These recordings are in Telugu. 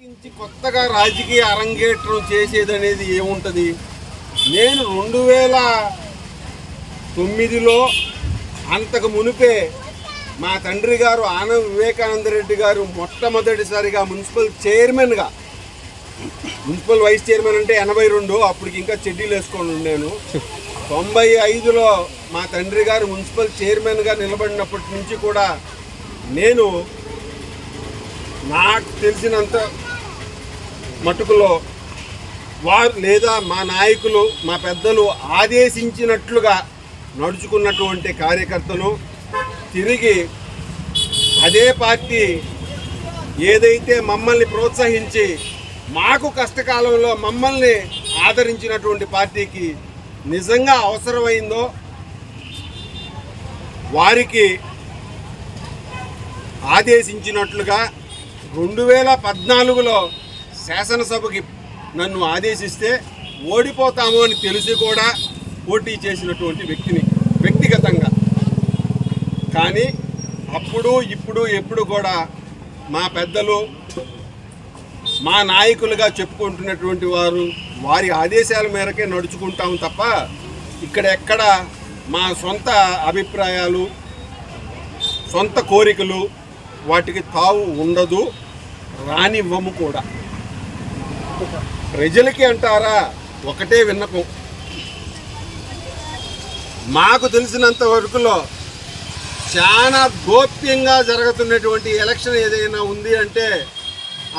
ప్రత్యేకించి కొత్తగా రాజకీయ అరంగేట్రం చేసేదనేది ఏముంటుంది? నేను రెండు వేల తొమ్మిదిలో అంతకు మునిపే మా తండ్రి గారు ఆనంద వివేకానంద రెడ్డి గారు మొట్టమొదటిసారిగా మున్సిపల్ చైర్మన్గా మున్సిపల్ వైస్ చైర్మన్ అంటే ఎనభై రెండు అప్పటికి ఇంకా చెడ్డీలు వేసుకొని ఉండాను. తొంభై ఐదులో మా తండ్రి గారు మున్సిపల్ చైర్మన్గా నిలబడినప్పటి నుంచి కూడా నేను నాకు తెలిసినంత మటుకులో వారు లేదా మా నాయకులు మా పెద్దలు ఆదేశించినట్లుగా నడుచుకున్నటువంటి కార్యకర్తను తిరిగి అదే పార్టీ ఏదైతే మమ్మల్ని ప్రోత్సహించి మాకు కష్టకాలంలో మమ్మల్ని ఆదరించినటువంటి పార్టీకి నిజంగా అవసరమైందో వారికి ఆదేశించినట్లుగా రెండు వేల పద్నాలుగులో శాసనసభకి నన్ను ఆదేశిస్తే ఓడిపోతాము అని తెలిసి కూడా పోటీ చేసినటువంటి వ్యక్తిని వ్యక్తిగతంగా. కానీ అప్పుడు ఇప్పుడు ఎప్పుడు కూడా మా పెద్దలు మా నాయకులుగా చెప్పుకుంటున్నటువంటి వారు వారి ఆదేశాల మేరకే నడుచుకుంటాం తప్ప ఇక్కడ ఎక్కడ మా సొంత అభిప్రాయాలు సొంత కోరికలు వాటికి తావు ఉండదు రానివ్వము కూడా. ప్రజలకి అంటారా? ఒకటే విన్నపం. మాకు తెలిసినంత వరకులో చాలా గోప్యంగా జరుగుతున్నటువంటి ఎలక్షన్ ఏదైనా ఉంది అంటే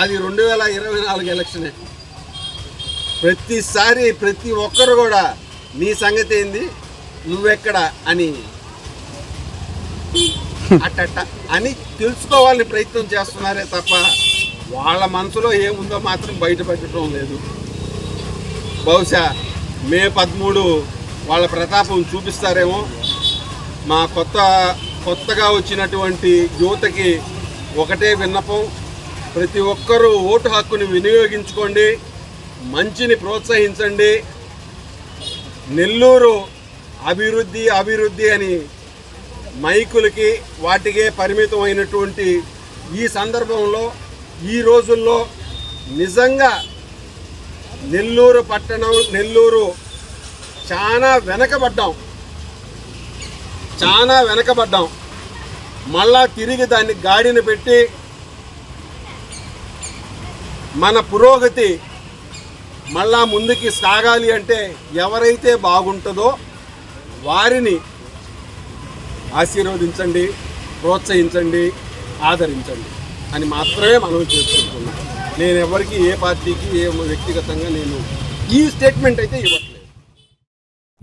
అది రెండు వేల ఇరవై నాలుగు ఎలక్షనే. ప్రతిసారి ప్రతి ఒక్కరు కూడా నీ సంగతి ఏంది? నువ్వెక్కడ అని. అట్టట్ట అని తెలుసుకోవాలని ప్రయత్నం చేస్తున్నారే తప్ప వాళ్ళ మనసులో ఏముందో మాత్రం బయటపెట్టడం లేదు. బహుశా మే పదమూడు వాళ్ళ ప్రతాపం చూపిస్తారేమో. మా కొత్త కొత్తగా వచ్చినటువంటి యువతకి ఒకటే విన్నపం. ప్రతి ఒక్కరూ ఓటు హక్కుని వినియోగించుకోండి మంచిని ప్రోత్సహించండి. నెల్లూరు అభివృద్ధి అభివృద్ధి అని మైకులకి వాటికే పరిమితమైనటువంటి ఈ సందర్భంలో ఈ రోజుల్లో నిజంగా నెల్లూరు పట్టణం నెల్లూరు చాలా వెనకబడ్డాం. చాలా వెనకబడ్డాం. మళ్ళా తిరిగి దాన్ని గాడిని పెట్టి మన పురోగతి మళ్ళా ముందుకి సాగాలి అంటే ఎవరైతే బాగుంటుందో వారిని ఆశీర్వదించండి ప్రోత్సహించండి ఆదరించండి. అని మాత్రమే మనం చేసుకుంటున్నాం. నేను ఎవరికి ఏ పార్టీకి ఏ వ్యక్తిగతంగా నేను ఈ స్టేట్మెంట్ అయితే ఇవ్వట్లేదు.